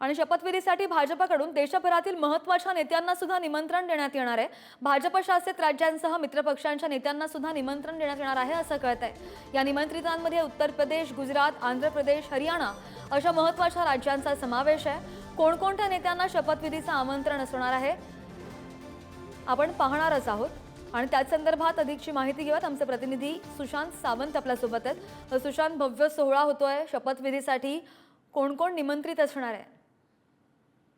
आणि शपथविधीसाठी भाजपकडून देशभरातील महत्त्वाच्या नेत्यांना सुद्धा निमंत्रण देण्यात येणार आहे. भाजप शासित राज्यांसह मित्रपक्षांच्या नेत्यांना सुद्धा निमंत्रण देण्यात येणार आहे असं कळत आहे या निमंत्रितांमध्ये उत्तर प्रदेश गुजरात आंध्र प्रदेश हरियाणा अशा महत्त्वाच्या राज्यांचा समावेश आहे. कोणकोणत्या नेत्यांना शपथविधीचं आमंत्रण असणार आहे? आपण पाहणारच आहोत. आणि त्याच संदर्भात अधिकची माहिती घेऊयात. आमचे प्रतिनिधी सुशांत सावंत आपल्यासोबत आहेत. सुशांत भव्य सोहळा होतोय. शपथविधीसाठी कोण कोण निमंत्रित असणार आहे?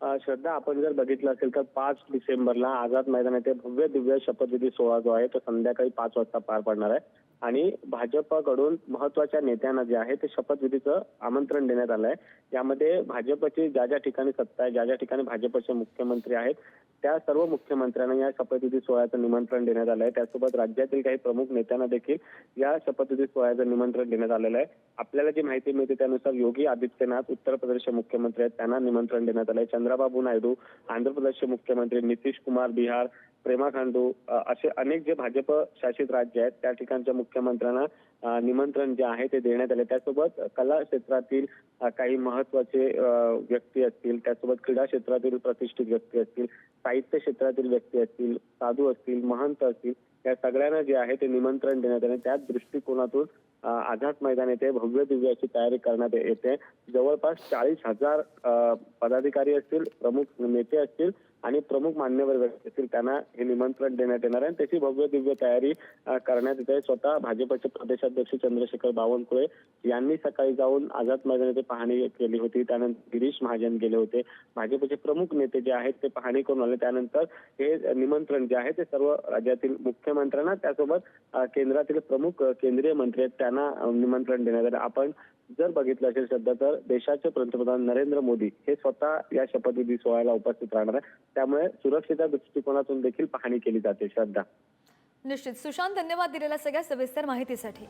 श्रद्धा आपण जर बघितलं असेल तर पाच डिसेंबरला आझाद मैदान येथे भव्य दिव्य शपथविधी सोहळा जो आहे तो संध्याकाळी पाच वाजता पार पडणार आहे. आणि भाजपकडून महत्त्वाच्या नेत्यांना जे आहे ते शपथविधीचं आमंत्रण देण्यात आलं आहे यामध्ये भाजपची ज्या ज्या ठिकाणी सत्ता आहे ज्या ज्या ठिकाणी भाजपचे मुख्यमंत्री आहेत त्या सर्व मुख्यमंत्र्यांना या शपथविधी सोहळ्याचं निमंत्रण देण्यात आलं आहे त्यासोबत राज्यातील काही प्रमुख नेत्यांना देखील या शपथविधी सोहळ्याचं निमंत्रण देण्यात आलेलं आहे. आपल्याला जी माहिती मिळते त्यानुसार योगी आदित्यनाथ उत्तर प्रदेशचे मुख्यमंत्री आहेत त्यांना निमंत्रण देण्यात आलंय. चंद्राबाबू नायडू आंध्र प्रदेशचे मुख्यमंत्री नितीश कुमार बिहार प्रेमा खांडू असे अनेक जे भाजप शासित राज्य आहेत त्या ठिकाणच्या मुख्यमंत्र्यांना निमंत्रण जे आहे ते देण्यात आले. त्यासोबत कला क्षेत्रातील काही महत्त्वाचे व्यक्ती असतील त्यासोबत क्रीडा क्षेत्रातील प्रतिष्ठित व्यक्ती असतील साहित्य क्षेत्रातील व्यक्ती असतील साधू असतील महंत असतील या सगळ्यांना जे आहे ते निमंत्रण देण्यात आले. त्याच दृष्टिकोनातून आझाद मैदान येथे भव्य दिव्य अशी तयारी करण्यात येते. जवळपास चाळीस हजार पदाधिकारी असतील प्रमुख नेते असतील आणि प्रमुख मान्यवर व्यक्ती असतील त्यांना हे निमंत्रण देण्यात येणार आहे. आणि त्याची भव्य दिव्य तयारी करण्यात येते. स्वतः भाजपचे अध्यक्ष चंद्रशेखर बावनकुळे यांनी सकाळी जाऊन आझाद मैदान येथे पाहणी केली होती. त्यानंतर गिरीश महाजन गेले होते. भाजपचे प्रमुख नेते जे आहेत ते पाहणी करून आले. त्यानंतर हे निमंत्रण जे आहे ते सर्व राज्यातील मुख्यमंत्र्यांना त्यासोबत केंद्रातील प्रमुख केंद्रीय मंत्री आहेत त्यांना निमंत्रण देण्यात आलं. आपण जर बघितलं असेल सध्या तर देशाचे पंतप्रधान नरेंद्र मोदी हे स्वतः या शपथविधी सोहळ्याला उपस्थित राहणार आहे त्यामुळे सुरक्षेच्या दृष्टिकोनातून देखील पाहणी केली जाते. श्रद्धा. निश्चित. सुशांत धन्यवाद दिलेल्या सगळ्या सविस्तर माहितीसाठी.